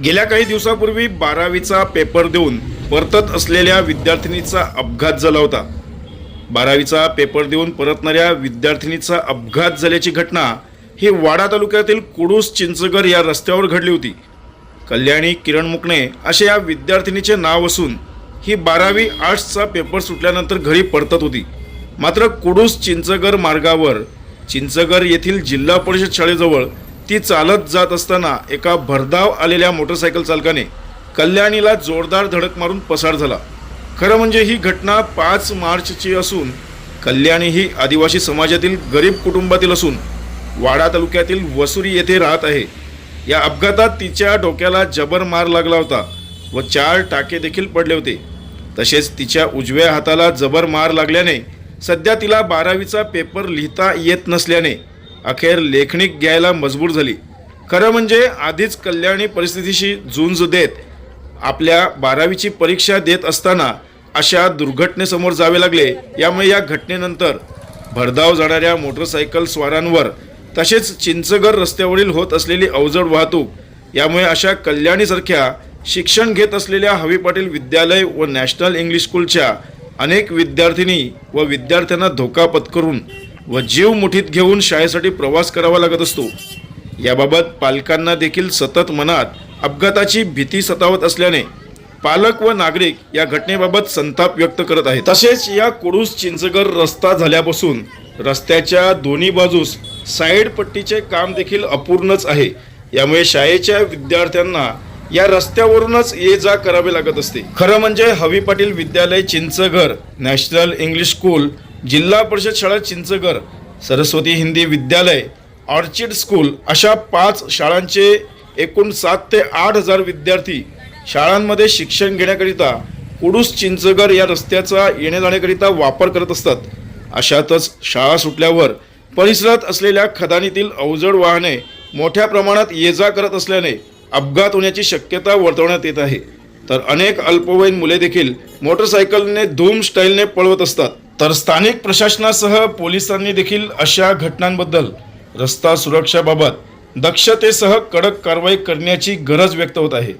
गेल्या काही दिवसापूर्वी बारावीचा पेपर देऊन परतत असलेल्या विद्यार्थिनीचा अपघात झाला होता. बारावीचा पेपर देऊन परतणाऱ्या विद्यार्थिनीचा अपघात झाल्याची घटना ही वाडा तालुक्यातील कुडूस चिंचगर या रस्त्यावर घडली होती. कल्याणी किरण मुकणे असे या विद्यार्थिनीचे नाव असून ही बारावी आर्ट्सचा पेपर सुटल्यानंतर घरी परतत होती. मात्र कुडूस चिंचगर मार्गावर चिंचगर येथील जिल्हा परिषद शाळेजवळ ती चालत जात असताना एका भरधाव आलेल्या मोटरसायकल चालकाने कल्याणीला जोरदार धडक मारून पसार झाला. खरं म्हणजे ही घटना पाच मार्चची असून कल्याणी ही आदिवासी समाजातील गरीब कुटुंबातील असून वाडा तालुक्यातील वसुरी येथे राहत आहे. या अपघातात तिच्या डोक्याला जबर मार लागला होता व चार टाके देखील पडले होते. तसेच तिच्या उजव्या हाताला जबर मार लागल्याने सध्या तिला बारावीचा पेपर लिहिता येत नसल्याने अखेर लेखणीक घ्यायला मजबूर झाली. खरं म्हणजे आधीच कल्याणी परिस्थितीशी झुंज देत आपल्या बारावीची परीक्षा देत असताना अशा दुर्घटनेसमोर जावे लागले. यामुळे या घटनेनंतर भरधाव जाणाऱ्या मोटरसायकल स्वारांवर तसेच चिंचगर रस्त्यावरील होत असलेली अवजड वाहतूक यामुळे अशा कल्याणीसारख्या शिक्षण घेत असलेल्या हवी पाटील विद्यालय व नॅशनल इंग्लिश स्कूलच्या अनेक विद्यार्थिनी व विद्यार्थ्यांना धोका पत्करून व जीव मुठीत घेऊन शाळेसाठी प्रवास करावा लागत असतो. याबाबत पालकांना देखील सतत मनात अपघाताची भीती सतावत असल्याने पालक व नागरिक या घटनेबाबत संताप व्यक्त करत आहेत. तसेच या कुडूस चिंचगर रस्ता झाल्यापासून रस्त्याच्या दोन्ही बाजूस साईड पट्टीचे काम देखील अपूर्णच आहे. यामुळे शाळेच्या विद्यार्थ्यांना या रस्त्यावरूनच ये जा करावे लागत असते. खरं म्हणजे हवी पाटील विद्यालय चिंचघर नॅशनल इंग्लिश स्कूल जिल्हा परिषद शाळा चिंचघर सरस्वती हिंदी विद्यालय ऑर्चिड स्कूल अशा पाच शाळांचे एकूण सात ते आठ हजार विद्यार्थी शाळांमध्ये शिक्षण घेण्याकरिता कुडूस चिंचगर या रस्त्याचा येण्या जाण्याकरिता वापर करत असतात. अशातच शाळा सुटल्यावर परिसरात असलेल्या खदानीतील अवजड वाहने मोठ्या प्रमाणात ये जा करत असल्याने अपघात होण्याची शक्यता वर्तवण्यात येत आहे. तर अनेक अल्पवयीन मुले देखील मोटरसायकलने धूम स्टाईलने पळवत असतात. तर स्थानिक प्रशासनासह पोलिसांनी देखील अशा घटनांबद्दल रस्ता सुरक्षाबाबत दक्षतेसह कडक कारवाई करण्याची गरज व्यक्त होत आहे.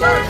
Church!